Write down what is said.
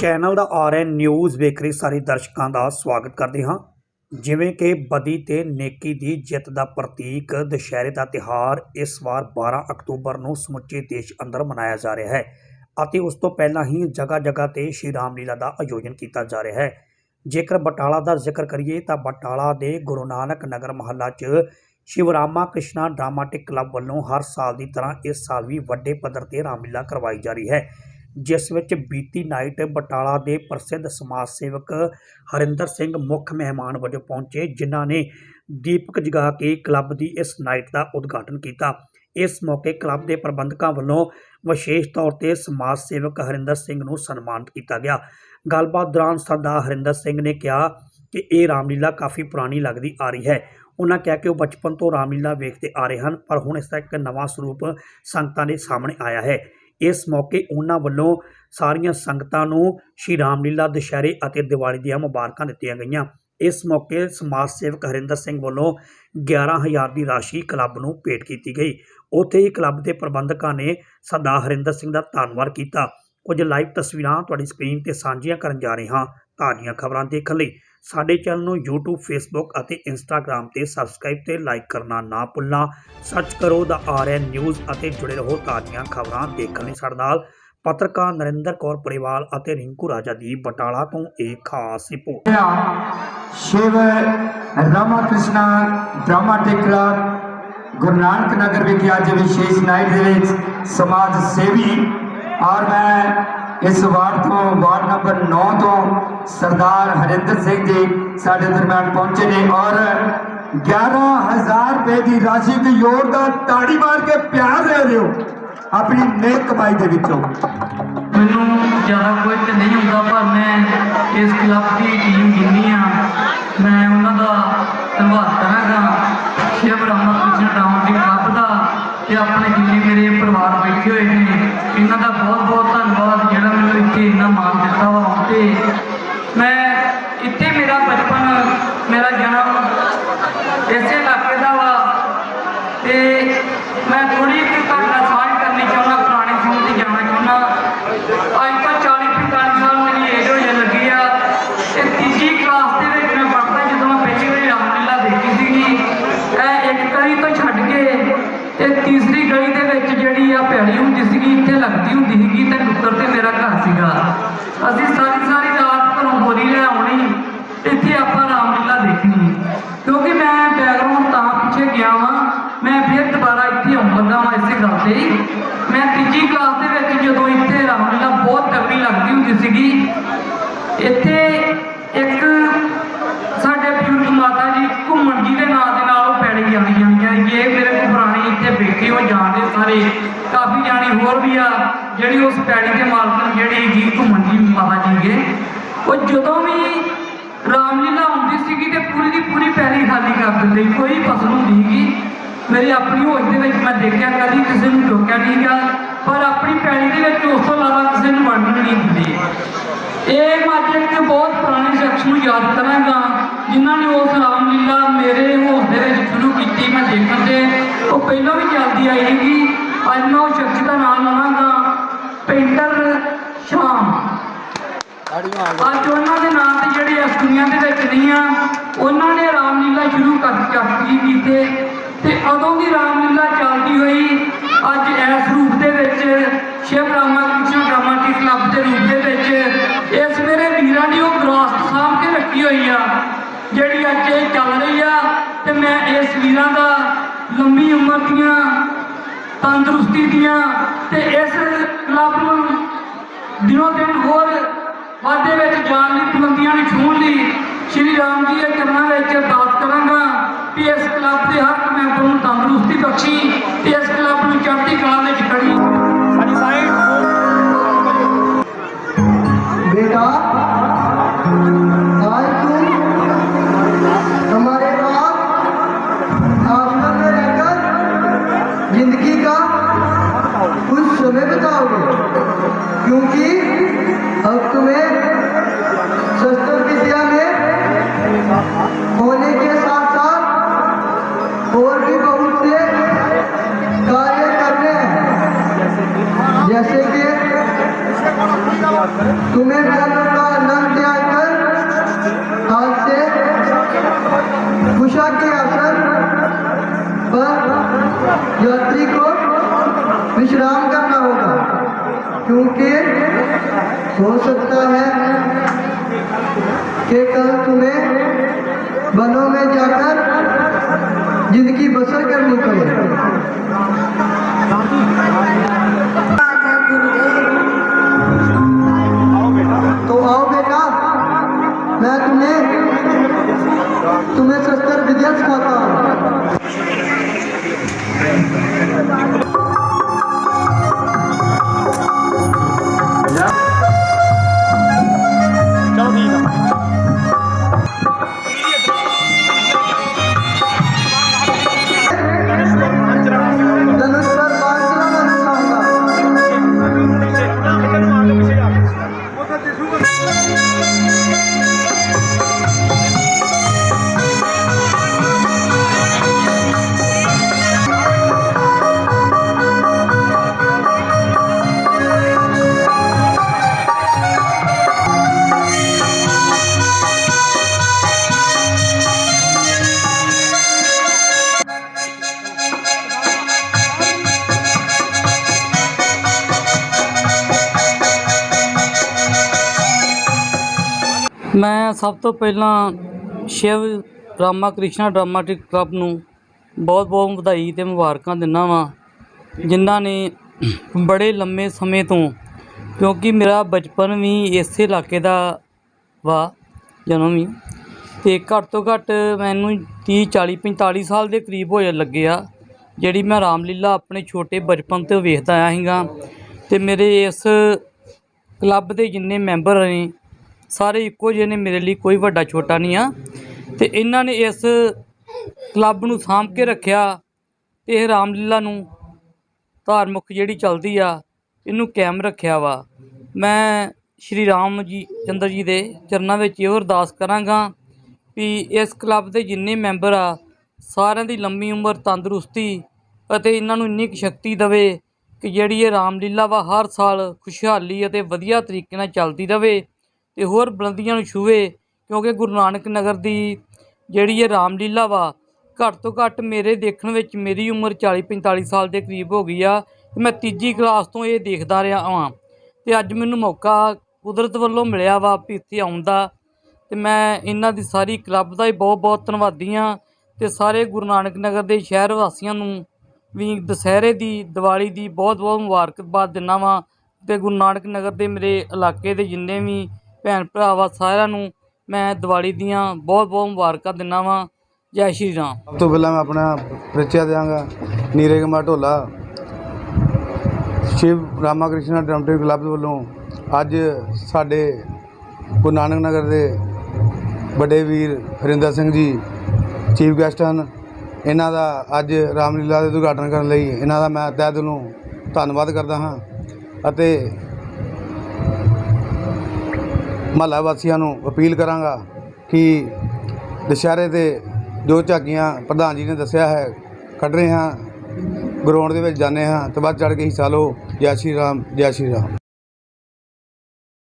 Channel ਦਾ R N news ਵੇਖ ਰਹੇ ਸਾਰੇ ਦਰਸ਼ਕਾਂ ਦਾ ਸਵਾਗਤ ਕਰਦੇ ਹਾਂ। ਜਿਵੇਂ ਕਿ ਬਦੀ ਤੇ ਨੇਕੀ ਦੀ ਜਿੱਤ ਦਾ ਪ੍ਰਤੀਕ ਦੁਸ਼ਹਿਰੇ ਦਾ ਤਿਹਾਰ ਇਸ ਵਾਰ 12 ਅਕਤੂਬਰ ਨੂੰ ਸਮੁੱਚੇ ਦੇਸ਼ ਅੰਦਰ ਮਨਾਇਆ ਜਾ ਰਿਹਾ ਹੈ। ਅਤੇ ਉਸ ਤੋਂ ਪਹਿਲਾਂ ਹੀ ਜਗ੍ਹਾ ਜਗ੍ਹਾ ਤੇ ਸ਼੍ਰੀ ਰਾਮ ਲੀਲਾ ਦਾ ਆਯੋਜਨ ਕੀਤਾ ਜਾ ਰਿਹਾ ਹੈ। ਜੇਕਰ ਬਟਾਲਾ ਦਾ ਜ਼ਿਕਰ ਕਰੀਏ ਤਾਂ ਬਟਾਲਾ ਦੇ ਗੁਰੂ ਨਾਨਕ ਨਗਰ ਮਹੱਲਾ 'ਚ ਸ਼ਿਵਰਾਮਾ ਕ੍ਰਿਸ਼ਨਾ ਡਰਾਮਾਟਿਕ ਕਲੱਬ ਵੱਲੋਂ ਹਰ ਸਾਲ ਦੀ ਤਰ੍ਹਾਂ ਇਸ ਸਾਲ ਵੀ ਵੱਡੇ ਪੱਧਰ ਤੇ ਰਾਮਲੀਲਾ ਕਰਵਾਈ ਜਾ ਰਹੀ ਹੈ, ਜਿਸ ਵਿੱਚ ਬੀਤੀ ਨਾਈਟ ਬਟਾਲਾ ਦੇ ਪ੍ਰਸਿੱਧ ਸਮਾਜ ਸੇਵਕ ਹਰਿੰਦਰ ਸਿੰਘ ਮੁੱਖ ਮਹਿਮਾਨ ਵਜੋਂ ਪਹੁੰਚੇ, ਜਿਨ੍ਹਾਂ ਨੇ ਦੀਪਕ ਜਗਾ ਕੇ ਕਲੱਬ ਦੀ ਇਸ ਨਾਈਟ ਦਾ ਉਦਘਾਟਨ ਕੀਤਾ। ਇਸ ਮੌਕੇ ਕਲੱਬ ਦੇ ਪ੍ਰਬੰਧਕਾਂ ਵੱਲੋਂ ਵਿਸ਼ੇਸ਼ ਤੌਰ ਤੇ ਸਮਾਜ ਸੇਵਕ ਹਰਿੰਦਰ ਸਿੰਘ ਨੂੰ ਸਨਮਾਨਿਤ ਕੀਤਾ ਗਿਆ। ਗੱਲਬਾਤ ਦੌਰਾਨ ਸਰਦਾਰ ਹਰਿੰਦਰ ਸਿੰਘ ਨੇ ਕਿਹਾ ਕਿ ਇਹ ਰਾਮਲੀਲਾ ਕਾਫੀ ਪੁਰਾਣੀ ਲੱਗਦੀ ਆ ਰਹੀ ਹੈ। ਉਹਨਾਂ ਕਿਹਾ ਕਿ ਉਹ ਬਚਪਨ ਤੋਂ ਰਾਮਲੀਲਾ ਵੇਖਦੇ ਆ ਰਹੇ ਹਨ, ਪਰ ਹੁਣ ਇਸ ਦਾ ਇੱਕ ਨਵਾਂ ਸਰੂਪ ਸੰਗਤਾਂ ਦੇ ਸਾਹਮਣੇ ਆਇਆ ਹੈ। ਇਸ ਮੌਕੇ ਉਹਨਾਂ ਵੱਲੋਂ ਸਾਰੀਆਂ ਸੰਗਤਾਂ ਨੂੰ ਸ਼੍ਰੀ ਰਾਮਲੀਲਾ ਦੁਸ਼ਹਿਰੇ ਅਤੇ ਦੀਵਾਲੀ ਦੀਆਂ ਮੁਬਾਰਕਾਂ ਦਿੱਤੀਆਂ ਗਈਆਂ। ਇਸ ਮੌਕੇ ਸਮਾਜ ਸੇਵਕ ਹਰਿੰਦਰ ਸਿੰਘ ਵੱਲੋਂ 11000 ਦੀ ਰਾਸ਼ੀ ਕਲੱਬ ਨੂੰ ਭੇਟ ਕੀਤੀ ਗਈ। ਉੱਥੇ ਹੀ ਕਲੱਬ ਦੇ ਪ੍ਰਬੰਧਕਾਂ ਨੇ ਸਰਦਾਰ ਹਰਿੰਦਰ ਸਿੰਘ ਦਾ ਧੰਨਵਾਦ ਕੀਤਾ। ਕੁਝ ਲਾਈਵ ਤਸਵੀਰਾਂ ਤੁਹਾਡੀ ਸਕਰੀਨ ਤੇ ਸਾਂਝੀਆਂ ਕਰਨ ਜਾ ਰਹੇ ਹਾਂ। ਤਾਜ਼ੀਆਂ ਖਬਰਾਂ ਦੇਖਣ ਲਈ ਸਾਡੇ ਚੈਨਲ ਨੂੰ YouTube, Facebook ਅਤੇ Instagram ਤੇ ਸਬਸਕ੍ਰਾਈਬ ਤੇ ਲਾਈਕ ਕਰਨਾ ਨਾ ਭੁੱਲਣਾ। ਸਰਚ ਕਰੋ ਦਾ ਆਰਐਨ ਨਿਊਜ਼ ਅਤੇ ਜੁੜੇ ਰਹੋ ਤਾਜ਼ੀਆਂ ਖਬਰਾਂ ਦੇਖਣ ਲਈ ਸਾਡੇ ਨਾਲ। ਪੱਤਰਕਾਰ ਨਰਿੰਦਰ ਕੌਰ ਪਰਿਵਾਲ ਅਤੇ ਰਿੰਕੂ ਰਾਜਾ ਦੀ ਬਟਾਲਾ ਤੋਂ ਇਹ ਖਾਸ report. Shiv Rama dramatic club Guru Nagar ਵਿਖੇ ਅੱਜ ਵਿਸ਼ੇਸ਼ ਨਾਈਟ ਦੇ ਵਿੱਚ ਸਮਾਜ ਸੇਵੀ ਔਰ ਮੈਂ ਇਸ ਵਾਰਡ ਤੋਂ, ਵਾਰਡ ਨੰਬਰ 9 ਤੋਂ ਸਰਦਾਰ ਹਰਿੰਦਰ ਸਿੰਘ ਜੀ ਸਾਡੇ ਦਰਮਿਆਨ ਪਹੁੰਚੇ ਨੇ ਔਰ 11000 ਰੁਪਏ ਦੀ ਰਾਸ਼ੀ ਦੀ ਤੇ ਦਾ ਤਾੜੀ ਮਾਰ ਕੇ ਪਿਆਰ ਦੇ ਰਹੇ ਹੋ। ਆਪਣੀ ਨੇਕ ਕਮਾਈ ਦੇ ਵਿੱਚੋਂ। ਮੈਨੂੰ ਜ਼ਿਆਦਾ ਕੁਝ ਤੇ ਨਹੀਂ ਹੁੰਦਾ, ਪਰ ਮੈਂ ਇਸ ਕਲੱਬ ਦੀ ਟੀਮ ਜਿੰਨੀ ਆ ਮੈਂ ਉਹਨਾਂ ਦਾ ਧੰਨਵਾਦ ਕਰਾਂਗਾ। ਸ਼ਿਵ ਰਾਮਾ ਕ੍ਰਿਸ਼ਨ ਡਾਊਨਟੀ ਕਲੱਬ ਦਾ ਤੇ ਆਪਣੇ ਜਿੰਨੇ ਮੇਰੇ ਪਰਿਵਾਰ ਬੈਠੇ ਹੋਏ ਨੇ, ਇਹਨਾਂ ਦਾ ਬਹੁਤ ਬਹੁਤ ਧੰਨਵਾਦ ਜਿਹੜਾ ਮੈਨੂੰ ਇੱਥੇ ਇੰਨਾ ਮਾਣ ਦਿੱਤਾ ਵਾ ਤੇ ਮੈਂ ਇੱਥੇ ਮੇਰਾ ਬਚਪਨ ਮੇਰਾ ਜਨਮ ਇਸੇ ਇਲਾਕੇ ਦਾ ਵਾ ਤੇ ਮੈਂ ਥੋੜੀ ਜਿਹੀ ਤੁਹਾਡੇ ਨਾਲ ਸਾਂਝ ਕਰਨੀ ਚਾਹੁੰਦਾ ਪੁਰਾਣੇ ਸਮੇਂ ਤੇ ਜਾਣਾ ਚਾਹੁੰਦਾ ਅੱਜ ਤੋਂ 40 45 ਸਾਲ ਮੇਰੀ ਏਜ ਹੋ ਜਾਣ ਲੱਗੀ ਆ ਤੇ ਤੀਜੀ ਕਲਾਸ ਦੇ ਵਿੱਚ ਮੈਂ ਪੜ੍ਹਦਾ ਜਦੋਂ ਮੈਂ ਪਹਿਲੀ ਵਾਰੀ ਰਾਮਲੀਲਾ ਦੇਖੀ ਸੀਗੀ ਇਹ ਇੱਕ ਗਲੀ ਤੋਂ ਛੱਡ ਕੇ ਤੇ ਤੀਸਰੀ ਗਲੀ ਦੇ ਵਿੱਚ ਜਿਹੜੀ ਆ ਪੈਲੀ ਹੁੰਦੀ ਸੀਗੀ ਇੱਥੇ ਲੱਗਦੀ ਹੁੰਦੀ ਸੀਗੀ ਤੇ ਨੁੱਕਰ ਤੇ ਮੇਰਾ ਘਰ ਸੀਗਾ ਅਸੀਂ ਸਾਰੀ ਸਾਰੀ ਰਾਤ ਘਰੋਂ ਬੋਰੀ ਲੈ ਆਉਣੀ ਤੇ ਇੱਥੇ ਆਪਾਂ ਰਾਮਲੀਲਾ ਦੇਖਣੀ ਕਿਉਂਕਿ ਮੈਂ ਬੈਕਗ੍ਰਾਉਂਡ ਤਾਂ ਪਿੱਛੇ ਗਿਆ ਵਾਂ ਮੈਂ ਫਿਰ ਦੁਬਾਰਾ ਇੱਥੇ ਆਉਣ ਲੱਗਾ ਵਾਂ ਇਸੇ ਗੱਲ ਤੇ ਹੀ। ਮੈਂ ਤੀਜੀ ਕਲਾਸ ਦੇ ਵਿੱਚ ਜਦੋਂ ਇੱਥੇ ਰਾਮਲੀਲਾ ਬਹੁਤ ਤਗੜੀ ਲੱਗਦੀ ਹੁੰਦੀ ਸੀਗੀ, ਇੱਥੇ ਇੱਕ ਸਾਡੇ ਬਜ਼ੁਰਗ ਮਾਤਾ ਜੀ ਘੁੰਮਣ ਜੀ ਦੇ ਨਾਂ ਦੇ ਨਾਲ ਉਹ ਪੈੜੀ ਜਾਂਦੀਆਂ ਜਾਂਦੀਆਂ ਇਹ ਮੇਰੇ ਕੋਲ ਪੁਰਾਣੇ ਇੱਥੇ ਬੈਠੇ ਹੋ ਜਾਣਦੇ ਸਾਰੇ। ਕਾਫੀ ਜਾਣੀ ਹੋਰ ਵੀ ਆ, ਜਿਹੜੀ ਉਸ ਪੈੜੀ ਦੇ ਮਾਲਕਨ ਜਿਹੜੀ ਜੀ ਘੁੰਮਣ ਜੀ ਮਾਤਾ ਜੀ ਗੇ ਉਹ ਜਦੋਂ ਵੀ ਰਾਮਲੀਲਾ ਹੁੰਦੀ ਸੀਗੀ ਤੇ ਪੂਰੀ ਦੀ ਪੂਰੀ ਪੈਲੀ ਖਾਲੀ ਕਰ ਦਿੰਦੇ ਕੋਈ ਫਸਲ ਹੁੰਦੀ ਸੀਗੀ। ਮੇਰੀ ਆਪਣੀ ਹੋਸ਼ ਦੇ ਵਿੱਚ ਮੈਂ ਦੇਖਿਆ, ਕਦੀ ਕਿਸੇ ਨੂੰ ਟੋਕਿਆ ਨਹੀਂ ਗਿਆ। ਪਰ ਆਪਣੀ ਪੈਲੀ ਦੇ ਵਿੱਚ ਉਸ ਤੋਂ ਇਲਾਵਾ ਕਿਸੇ ਨੂੰ ਵੰਡਣ ਨਹੀਂ ਦਿੰਦੇ। ਇਹ ਮੈਂ ਇੱਕ ਬਹੁਤ ਪੁਰਾਣੇ ਸ਼ਖਸ ਨੂੰ ਯਾਦ ਕਰਾਂਗਾ, ਜਿਨ੍ਹਾਂ ਨੇ ਉਸ ਰਾਮਲੀਲਾ ਮੇਰੇ ਹੋਸ਼ ਦੇ ਵਿੱਚ ਸ਼ੁਰੂ ਕੀਤੀ, ਮੈਂ ਦੇਖਣ ਤੇ ਉਹ ਪਹਿਲਾਂ ਵੀ ਚੱਲਦੀ ਆਈ ਹੈਗੀ ਅੱਜ ਮੈਂ ਉਹ ਸ਼ਖਸ ਦਾ ਨਾਮ ਲਵਾਂਗਾ ਪੇਂਟਰ ਸ਼ਾਮ। ਅੱਜ ਉਹਨਾਂ ਦੇ ਨਾਂ ਤੇ ਜਿਹੜੇ ਇਸ ਦੁਨੀਆ ਦੇ ਵਿੱਚ ਨਹੀਂ ਆ, ਉਹਨਾਂ ਨੇ ਰਾਮਲੀਲਾ ਸ਼ੁਰੂ ਕਰ ਚੱਕੀ ਕੀਤੇ ਤੇ ਉਦੋਂ ਦੀ ਰਾਮਲੀਲਾ ਚੱਲਦੀ ਹੋਈ ਅੱਜ ਇਸ ਰੂਪ ਦੇ ਵਿੱਚ ਸ਼ਿਵ ਰਾਮਾ ਕ੍ਰਿਸ਼ਨ ਡਰਾਮਾਟਿਕ ਕਲੱਬ ਦੇ ਰੂਪ ਦੇ ਵਿੱਚ ਇਸ ਮੇਰੇ ਵੀਰਾਂ ਦੀ ਉਹ ਵਿਰਾਸਤ ਸਾਂਭ ਕੇ ਰੱਖੀ ਹੋਈ ਆ, ਜਿਹੜੀ ਅੱਜ ਇਹ ਚੱਲ ਰਹੀ ਆ ਤੇ ਮੈਂ ਇਸ ਵੀਰਾਂ ਦਾ ਲੰਮੀ ਉਮਰ ਦੀਆਂ, ਤੰਦਰੁਸਤੀ ਦੀਆਂ ਤੇ ਇਸ ਕਲੱਬ ਨੂੰ ਦਿਨੋ ਦਿਨ ਹੋਰ ਵਾਧੇ ਵਿੱਚ ਜਾਣ ਲਈ ਬੁਲੰਦੀਆਂ ਨੂੰ ਛੂਹਣ ਲਈ ਸ਼੍ਰੀ ਰਾਮ ਜੀ ਦੇ ਚਰਨਾਂ ਵਿੱਚ ਅਰਦਾਸ ਕਰਾਂਗਾ ਕਿ ਇਸ ਕਲੱਬ ਦੇ ਹਰ ਮੈਂਬਰ ਨੂੰ ਤੰਦਰੁਸਤੀ ਬਖਸ਼ੀ हो सकता है कि कल तुम्हें वनों में जाकर ज़िंदगी बसर करनी पड़े। तो आओ बेटा, मैं तुम्हें तुम्हें सस्तर विद्या सिखाता हूँ। ਮੈਂ ਸਭ ਤੋਂ ਪਹਿਲਾਂ ਸ਼ਿਵ ਰਾਮਾ ਕ੍ਰਿਸ਼ਨਾ ਡਰਾਮਾਟਿਕ ਕਲੱਬ ਨੂੰ ਬਹੁਤ ਬਹੁਤ ਵਧਾਈ ਤੇ ਮੁਬਾਰਕਾਂ ਦਿੰਦਾ ਵਾਂ, ਜਿਨ੍ਹਾਂ ਨੇ ਬੜੇ ਲੰਮੇ ਸਮੇਂ ਤੋਂ, ਕਿਉਂਕਿ ਮੇਰਾ ਬਚਪਨ ਵੀ ਇਸੇ ਇਲਾਕੇ ਦਾ ਵਾ, ਜਨਮ ਵੀ, ਤੇ ਘੱਟ ਤੋਂ ਘੱਟ ਮੈਨੂੰ 30 40 45 ਸਾਲ ਦੇ ਕਰੀਬ ਹੋਏ ਲੱਗੇ ਆ, ਜਿਹੜੀ ਮੈਂ ਰਾਮਲੀਲਾ ਆਪਣੇ ਛੋਟੇ ਬਚਪਨ ਤੋਂ ਵੇਖਦਾ ਆਇਆ ਸੀਗਾ, ਤੇ ਮੇਰੇ ਇਸ ਕਲੱਬ ਦੇ ਜਿੰਨੇ ਮੈਂਬਰ ਨੇ ਸਾਰੇ ਇੱਕੋ ਜਿਹੇ ਨੇ, ਮੇਰੇ ਲਈ ਕੋਈ ਵੱਡਾ ਛੋਟਾ ਨਹੀਂ ਆ। ਤੇ ਇਹਨਾਂ ਨੇ ਇਸ ਕਲੱਬ ਨੂੰ ਸਾਂਭ ਕੇ ਰੱਖਿਆ ਤੇ ਇਹ ਰਾਮਲੀਲਾ ਨੂੰ ਧਾਰਮਿਕ ਜਿਹੜੀ ਚੱਲਦੀ ਆ, ਇਹਨੂੰ ਕਾਇਮ ਰੱਖਿਆ ਵਾ। ਮੈਂ ਸ਼੍ਰੀ ਰਾਮ ਜੀ, ਚੰਦਰ ਜੀ ਦੇ ਚਰਨਾਂ ਵਿੱਚ ਇਹੋ ਅਰਦਾਸ ਕਰਾਂਗਾ ਵੀ ਇਸ ਕਲੱਬ ਦੇ ਜਿੰਨੇ ਮੈਂਬਰ ਆ, ਸਾਰਿਆਂ ਦੀ ਲੰਮੀ ਉਮਰ ਤੰਦਰੁਸਤੀ ਅਤੇ ਇਹਨਾਂ ਨੂੰ ਇੰਨੀ ਕੁ ਸ਼ਕਤੀ ਦੇਵੇ ਕਿ ਜਿਹੜੀ ਇਹ ਰਾਮਲੀਲਾ ਵਾ, ਹਰ ਸਾਲ ਖੁਸ਼ਹਾਲੀ ਅਤੇ ਵਧੀਆ ਤਰੀਕੇ ਨਾਲ ਚੱਲਦੀ ਰਹੇ ਅਤੇ ਹੋਰ ਬੁਲੰਦੀਆਂ ਨੂੰ ਛੂਹੇ, ਕਿਉਂਕਿ ਗੁਰੂ ਨਾਨਕ ਨਗਰ ਦੀ ਜਿਹੜੀ ਇਹ ਰਾਮਲੀਲਾ ਵਾ, ਘੱਟ ਤੋਂ ਘੱਟ ਮੇਰੇ ਦੇਖਣ ਵਿੱਚ ਮੇਰੀ ਉਮਰ 40 45 ਸਾਲ ਦੇ ਕਰੀਬ ਹੋ ਗਈ ਆ, ਤੇ ਮੈਂ ਤੀਜੀ ਕਲਾਸ ਤੋਂ ਇਹ ਦੇਖਦਾ ਰਿਹਾ ਹਾਂ ਤੇ ਅੱਜ ਮੈਨੂੰ ਮੌਕਾ ਕੁਦਰਤ ਵੱਲੋਂ ਮਿਲਿਆ ਵਾ ਵੀ ਇੱਥੇ ਆਉਣ ਦਾ। ਤੇ ਮੈਂ ਇਹਨਾਂ ਦੀ ਸਾਰੀ ਕਲੱਬ ਦਾ ਹੀ ਬਹੁਤ ਬਹੁਤ ਧੰਨਵਾਦੀ ਹਾਂ, ਤੇ ਸਾਰੇ ਗੁਰੂ ਨਾਨਕ ਨਗਰ ਦੇ ਸ਼ਹਿਰ ਵਾਸੀਆਂ ਨੂੰ ਵੀ ਦੁਸਹਿਰੇ ਦੀ, ਦੀਵਾਲੀ ਦੀ ਬਹੁਤ ਬਹੁਤ ਮੁਬਾਰਕਬਾਦ ਦਿੰਦਾ ਵਾਂ, ਤੇ ਗੁਰੂ ਨਾਨਕ ਨਗਰ ਦੇ ਮੇਰੇ ਇਲਾਕੇ ਦੇ ਜਿੰਨੇ ਵੀ ਭੈਣ ਭਰਾਵਾਂ ਸਾਰਿਆਂ ਨੂੰ ਮੈਂ ਦੀਵਾਲੀ ਦੀਆਂ ਬਹੁਤ ਬਹੁਤ ਮੁਬਾਰਕਾਂ ਦਿੰਦਾ ਵਾਂ। ਜੈ ਸ਼੍ਰੀ ਰਾਮ। ਸਭ ਤੋਂ ਪਹਿਲਾਂ ਮੈਂ ਆਪਣਾ ਪਰਿਚੈ ਦਿਆਂਗਾ, ਨੀਰੇ ਕੁਮਾਰ ਢੋਲਾ। ਸ਼ਿਵ ਰਾਮਾ ਕ੍ਰਿਸ਼ਨਾ ਡਰਮਟਿਕ ਕਲੱਬ ਵੱਲੋਂ ਅੱਜ ਸਾਡੇ ਗੁਰੂ ਨਾਨਕ ਨਗਰ ਦੇ ਵੱਡੇ ਵੀਰ ਹਰਿੰਦਰ ਸਿੰਘ ਜੀ, ਚੀਫ ਗੈਸਟ ਹਨ। ਇਹਨਾਂ ਦਾ ਅੱਜ ਰਾਮਲੀਲਾ ਦੇ ਉਦਘਾਟਨ ਕਰਨ ਲਈ ਇਹਨਾਂ ਦਾ ਮੈਂ ਤਹਿ ਦਿਲੋਂ ਧੰਨਵਾਦ ਕਰਦਾ ਹਾਂ ਅਤੇ ਮਹੱਲਾ ਵਾਸੀਆਂ ਨੂੰ ਅਪੀਲ ਕਰਾਂਗਾ ਕਿ ਦੁਸ਼ਹਿਰੇ ਦੇ ਜੋ ਝਾਕੀਆਂ ਪ੍ਰਧਾਨ ਜੀ ਨੇ ਦੱਸਿਆ ਹੈ, ਕੱਢ ਰਹੇ ਹਾਂ, ਗਰਾਊਂਡ ਦੇ ਵਿੱਚ ਜਾਂਦੇ ਹਾਂ ਤੇ ਵੱਧ ਚੜ੍ਹ ਕੇ ਹਿੱਸਾ ਲਓ। ਜੈ ਸ਼੍ਰੀ ਰਾਮ, ਜੈ ਸ਼੍ਰੀ ਰਾਮ।